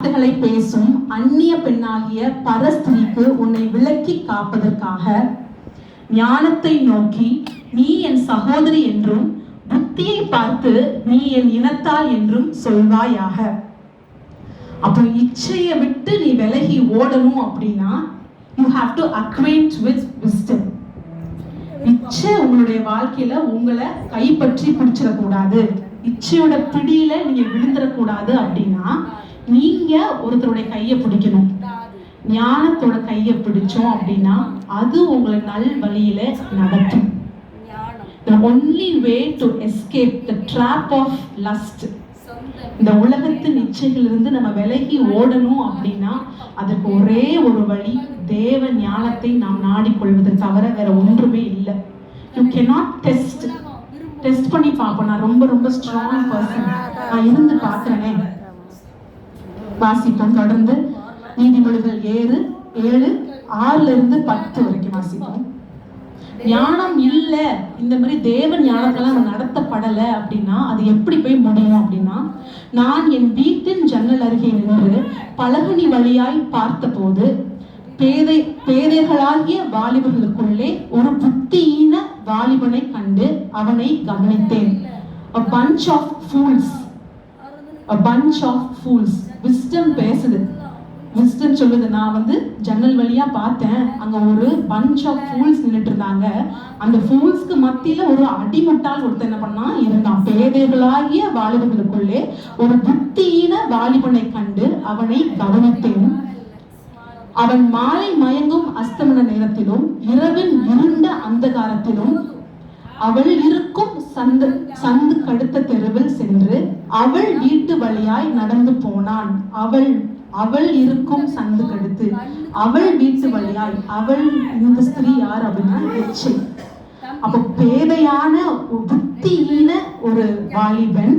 வார்த்தைகளை பேசும் அந்நிய பெண்ணாகிய பரஸ்திரிக்கு உன்னை விலக்கி காப்பதற்காக ஞானத்தை நோக்கி நீ என் சகோதரி என்றும் புத்தியை பார்த்து நீ என் இனத்தாள் என்றும் சொல்வாயாக. அப்போ இச்சையை விட்டு நீ விலகி ஓடணும் அப்படின்னா you have to acquaint with wisdom உங்களுடைய வாழ்க்கையில உங்களை கைப்பற்றி பிடிச்சிடக்கூடாது. இச்சையோட பிடியில நீங்க விழுந்துடக்கூடாது அப்படின்னா நீங்க ஒருத்தருடைய கையை பிடிக்கணும். ஞானத்தோட கையை பிடிச்சோம் அப்படின்னா அது உங்களை நல் வழியில நடத்தும் the only way to escape the trap of lust. இந்த உலகத்தின் இச்சைகளிலிருந்து நம்ம விலகி ஓடணும் அப்படின்னா அதுக்கு ஒரே ஒரு வழி தேவ ஞானத்தை நாம் நாடிக்கொள்வது தவிர வேற ஒன்றுமே இல்லை. யூ cannot டெஸ்ட் டெஸ்ட் பண்ணி பார்ப்போம். நான் ரொம்ப ரொம்ப ஸ்ட்ராங் பர்சன் நான் இருந்து பார்க்கிறேனே வாசிப்போம். தொடர்ந்து நீதிமொழிகள் ஏழு ஏழு ஆறுல இருந்து பத்து வரைக்கும் வாசிப்போம். ஞானம் இல்ல. இந்த மாதிரி தேவ ஞானத்தெல்லாம் நம்ம நடத்தப்படல அப்படின்னா அது எப்படி போய் முடியும் அப்படின்னா நான் என் வீட்டின் ஜன்னல் அருகே நின்று பலகனி வழியாய் பார்த்தபோது பேதை பேதைகளாகிய வாலிபர்களுக்குள்ளே ஒரு புத்தியின வாலிபனை கண்டு அவனை கவனித்தேன். A bunch of fools. A bunch of fools. Wisdom பேசுது. Wisdom சொல்லுது. நான் வந்து ஜன்னல் வழியா பார்த்தேன். அங்க ஒரு bunch of fools நின்னுட்டு இருந்தாங்க அந்த ஃபூல்ஸ்க்கு மத்தியில ஒரு அடிமட்டால் ஒருத்தன் என்ன பண்ணா இருந்தான். பேதைகளாகிய வாலிபர்களுக்குள்ளே ஒரு புத்தியின வாலிபனை கண்டு அவனை கவனித்தேன். அவன் மாலை மயங்கும் அஸ்தமன நேரத்திலும் இரவின் இருண்ட அந்தகாரத்திலும் அவள் இருக்கும் சந்து சந்து கடுத்த தெருவில் சென்று அவள் வீட்டு வழியாய் நடந்து போனான். அவள் அவள் இருக்கும் சந்து கடுத்து அவள் வீட்டு வழியாய் அவள் இந்த ஸ்திரீ யார் அப்படின்னா எச்சை அப்ப பேதையான புத்தியின ஒரு வாலிபன்